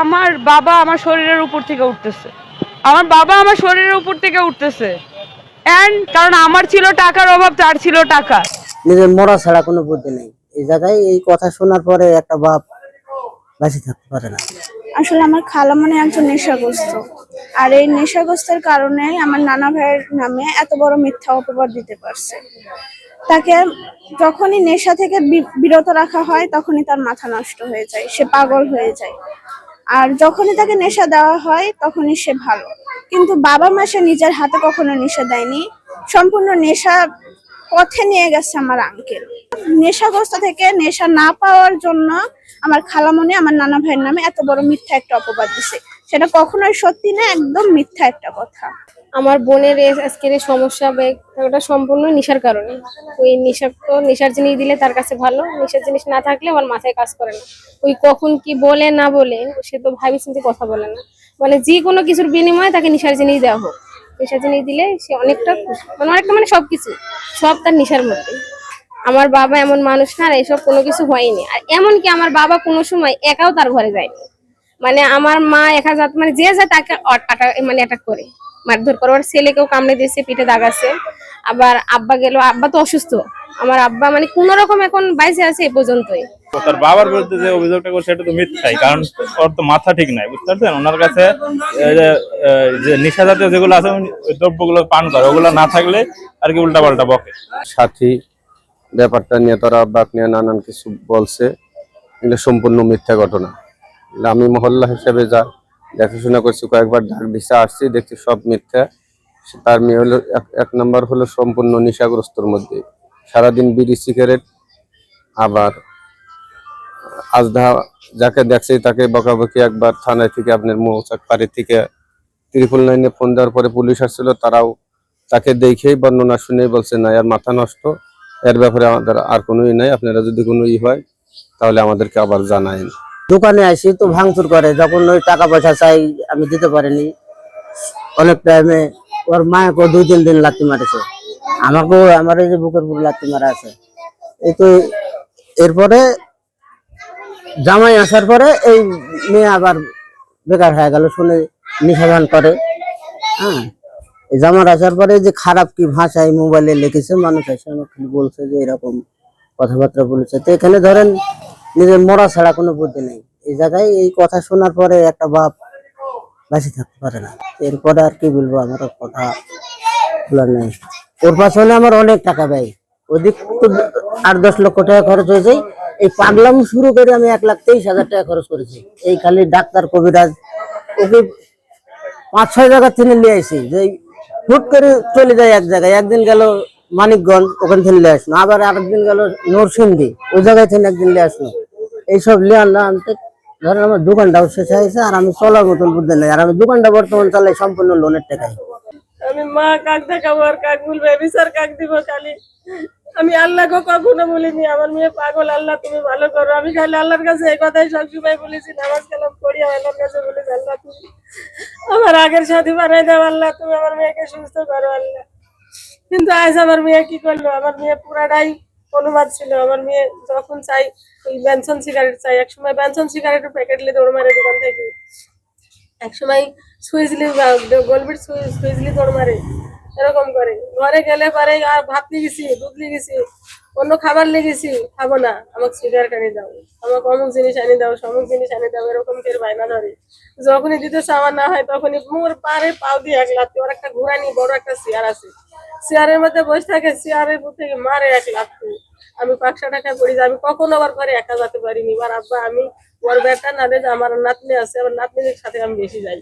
আমার বাবা আমার শরীরের উপর থেকে উঠতেছে। আমার বাবা আমার শরীরের উপর থেকে উঠতেছে। অ্যান্ড কারণ আমার ছিল টাকার অভাব তার ছিল টাকা। নিজের মরা ছাড়া কোনো বুদ্ধি নেই। এই জায়গায় এই কথা শোনার পরে একটা বাপ বেঁচে থাকতে পারে না। আসলে আমার খালা মানে একজন নেশাগ্রস্ত। আর এই নেশাগ্রস্তের কারণে আমার নানা ভাইয়ের নামে এত বড় মিথ্যা অপবাদ দিতে পারছে। তাকে যখনই নেশা থেকে বি- বিরত রাখা হয় তখনই তার মাথা নষ্ট হয়ে যায়। সে পাগল হয়ে যায়। আর যখনই তাকে নেশা দেওয়া হয়, তখনই সে ভালো। কিন্তু বাবা মা সে নিজের হাতে কখনো নেশা দেয়নি। সম্পূর্ণ নেশা পথে নিয়ে গেছে আমার আঙ্কেল নেশাগ্রস্ত থেকে নেশা না পাওয়ার জন্য আমার খালামনে আমার নানা ভাইয়ের নামে এত বড় মিথ্যা একটা অপবাদ দিছে। সেটা কখনোই সত্যি না, একদম মিথ্যা একটা কথা। আমার বোনের আজকের এই সমস্যা ওটা সম্পূর্ণ নেশার কারণে। ওই নেশাক্ত নেশার জিনিস দিলে তার কাছে ভালো, নেশার জিনিস না থাকলে আমার মাথায় কাজ করে না। ওই কখন কি বলে, না বলে, সে তো ভাবি চিন্তে কথা বলে না। মানে যে কোনো কিছুর বিনিময়ে তাকে নেশার জিনিস দেওয়া হোক। নেশার জিনিস দিলে সে অনেকটা মানে অনেকটা মানে সবকিছু, সব তার নেশার মধ্যে। আমার বাবা এমন মানুষ না আর এসব কোনো কিছু হয়নি। আর এমনকি আমার বাবা কোনো সময় একাও তার ঘরে যায়নি। মানে আমার মা একা যাত মানে যে যায় তাকে মানে অ্যাটাক করে মারধর করে। ওর ছেলেকেও কামড়ে দিয়েছে পিঠে দাগ আছে। আবার আব্বা গেল আব্বা তো অসুস্থ। আমার আব্বা মানে কোন রকম এখন বাইসে আছে এই পর্যন্তই। তার বাবার বিরুদ্ধে যে অভিযোগটা করছে এটা তো মিথ্যাই। কারণ ওর তো মাথা ঠিক নাই বুঝতে পারছেন? ওনার কাছে যে, জাতীয় যেগুলো আছে দ্রব্যগুলো পান করে। ওগুলো না থাকলে আর কি উল্টা পাল্টা বকে। সাথী ব্যাপারটা নিয়ে তারা নিয়ে নানান কিছু বলছে। এগুলো সম্পূর্ণ মিথ্যা ঘটনা। আমি মহল্লা হিসেবে যা দেখাশোনা করছি, কয়েকবার ডাক দিছে আসছি, দেখছি সব মিথ্যা। তার মেয়ে হলো, এক- নম্বর হলো সম্পূর্ণ নেশাগ্রস্তর মধ্যে। সারাদিন বিড়ি, সিগারেট, আবার আজদা যাকে দেখছে তাকে বকাবকি একবার থানায় থেকে আপনার মৌচাক পাড়ি থেকে ত্রিপুল লাইনে ফোন দেওয়ার পরে পুলিশ আসছিল, তারাও তাকে দেখেই বর্ণনা শুনেই বলছে, না, এর মাথা নষ্ট। এর ব্যাপারে আমাদের আর কোনো ই নাই। আপনারা যদি কোনো ই হয়, তাহলে আমাদেরকে আবার জানায়েন। দোকানে আসি তো ভাঙচুর করে, যখন ওই টাকা পয়সা চাই, আমি দিতে পারিনি। অনেক টাইমে ওর মাকে দুই তিন দিন লাত্তি মারেছে। আমাকেও, আমার এই যে বুকের উপর লাত্তি মারা আছে। এই তো এরপরে জামাই আসার পরে এই মেয়ে আবার বেকার হয়ে গেল, শুনে নিষেধান করে। হ্যাঁ জামার আসার পরে যে খারাপ কি ভাষায় মোবাইলে লিখেছে, মানুষ এসে আমাকে বলছে যে এরকম কথাবার্তা বলেছে। তো এখানে ধরেন নিজের মরা ছাড়া কোনো বুদ্ধি নেই। এই জায়গায় এই কথা শোনার পরে একটা বাপ বেঁচে থাকতে পারে না। এরপরে আর কি বলব, আমার কথা বলার নেই। ওর পাশনে আমার অনেক টাকা ব্যয়। ওদিক তো আট দশ লক্ষ টাকা খরচ হয়েছে। এই পাগলাম শুরু করে আমি এক লাখ তেইশ হাজার টাকা খরচ করেছি। এই খালি ডাক্তার কবিরাজ, ওকে পাঁচ ছয় জায়গা থেকে নিয়ে আসি যে হুট করে চলে যায় এক জায়গায়। একদিন গেল মানিকগঞ্জ, ওখান থেকে নিয়ে আসলো। আবার আরেকদিন গেল নরসিংদী, ওই জায়গায় থেকে একদিন নিয়ে আসলো। এইসব নিয়ে আনলে আনতে, ধরেন আমার দোকানটাও শেষ হয়েছে আর আমি চলার মতন বুদ্ধি নেই। আর আমি দোকানটা বর্তমান চালাই সম্পূর্ণ লোনের টাকায় আমি মা কাক দেখাবো, আর কাক বলবে, বিচার কাক দিব খালি। আমি আল্লাহকে কখনো বলিনি আমার মেয়ে পাগল, আল্লাহ তুমি ভালো করো। আমি খালি আল্লাহর কাছে এই কথাই সবসময় বলেছি, নামাজ কালাম পড়ি আল্লাহর কাছে বলেছি, আল্লাহ তুমি আমার আগের সাথে বানাই দাও, আল্লাহ তুমি আমার মেয়েকে সুস্থ করো, আল্লাহ। কিন্তু আজ আমার মেয়ে কি করল? আমার মেয়ে পুরাটাই অনুবাদ ছিল। আমার মেয়ে যখন চাই, ওই বেনসন সিগারেট চাই। একসময় বেনসন সিগারেটের প্যাকেট নিয়ে দৌড় মারে দোকান থেকে। একসময় সুইজলি গোলবিট সুইজলি দৌড় মারে। এরকম করে। ঘরে গেলে পারে, আর ভাত নিয়ে গেছি, দুধ নিয়ে গেছি, অন্য খাবার নিয়ে গেছি, খাব না। আমাকে সিগারেট আনি দাও। আমাকে অমুক জিনিস আনি দাও, সমুক জিনিস আনি দাও, এরকম করে বায়না ধরে। যখনই দিতে চাওয়া না হয়, তখনই মোর পারে পাও দিয়ে এক লাত্তি ওর একটা ঘোরানি, বড় একটা চেয়ার আছে। চেয়ারের মধ্যে বসে থাকে চেয়ারের থেকে মারে এক লাখ আমি পাঁচশো টাকায় পড়ি আমি কখনো আবার ঘরে একা যেতে পারিনি। এবার আব্বা, আমি ওর বেটা না আমার নাতনি আছে, আমার নাতনির সাথে আমি বেশি যাই।